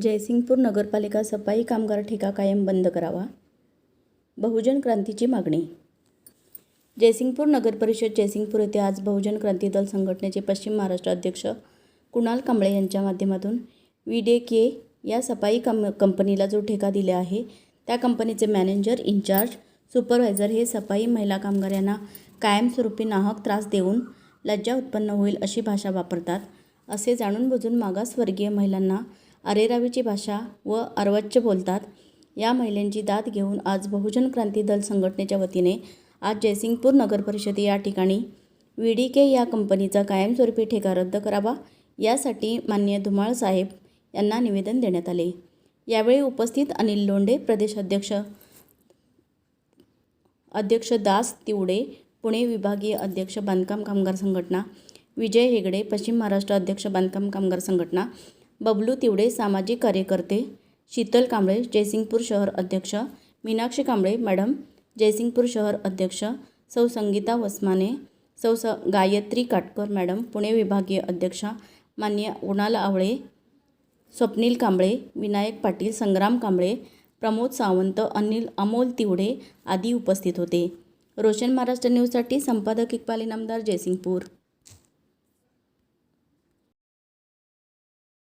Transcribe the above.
जयसिंगपूर नगरपालिका सफाई कामगार ठेका कायम बंद करावा. बहुजन क्रांतीची मागणी. जयसिंगपूर नगर परिषद जयसिंगपूर येथे आज बहुजन क्रांती दल संघटनेचे पश्चिम महाराष्ट्र अध्यक्ष कुणाल कांबळे यांच्या माध्यमातून व्ही डे के या सफाई कम कंपनीला जो ठेका दिला आहे त्या कंपनीचे मॅनेजर इन्चार्ज सुपरवायझर हे सफाई महिला कामगार यांना कायमस्वरूपी नाहक त्रास देऊन लज्जा उत्पन्न होईल अशी भाषा वापरतात असे जाणून बुजून मागासवर्गीय महिलांना अरेरावीची भाषा व अर्वाच्य बोलतात. या महिलांची दाद घेऊन आज बहुजन क्रांती दल संघटनेच्या वतीने आज जयसिंगपूर नगरपरिषद या ठिकाणी व्ही डी के या कंपनीचा कायमस्वरूपी ठेका रद्द करावा यासाठी मान्य धुमाळ साहेब यांना निवेदन देण्यात आले. यावेळी उपस्थित अनिल लोंढे प्रदेश अध्यक्ष अध्यक्ष दास तिवडे पुणे विभागीय अध्यक्ष बांधकाम कामगार संघटना विजय हेगडे पश्चिम महाराष्ट्र अध्यक्ष बांधकाम कामगार संघटना बबलू तिवडे सामाजिक कार्यकर्ते शीतल कांबळे जयसिंगपूर शहर अध्यक्ष मीनाक्षी कांबळे मॅडम जयसिंगपूर शहर अध्यक्ष सौ संगीता वसमाने सौ स गायत्री काटकर मॅडम पुणे विभागीय अध्यक्षा मान्य उणाल आवळे स्वप्नील कांबळे विनायक पाटील संग्राम कांबळे प्रमोद सावंत अनिल अमोल तिवडे आदी उपस्थित होते. रोशन महाराष्ट्र न्यूजसाठी संपादक इक्बाल इनामदार जयसिंगपूर.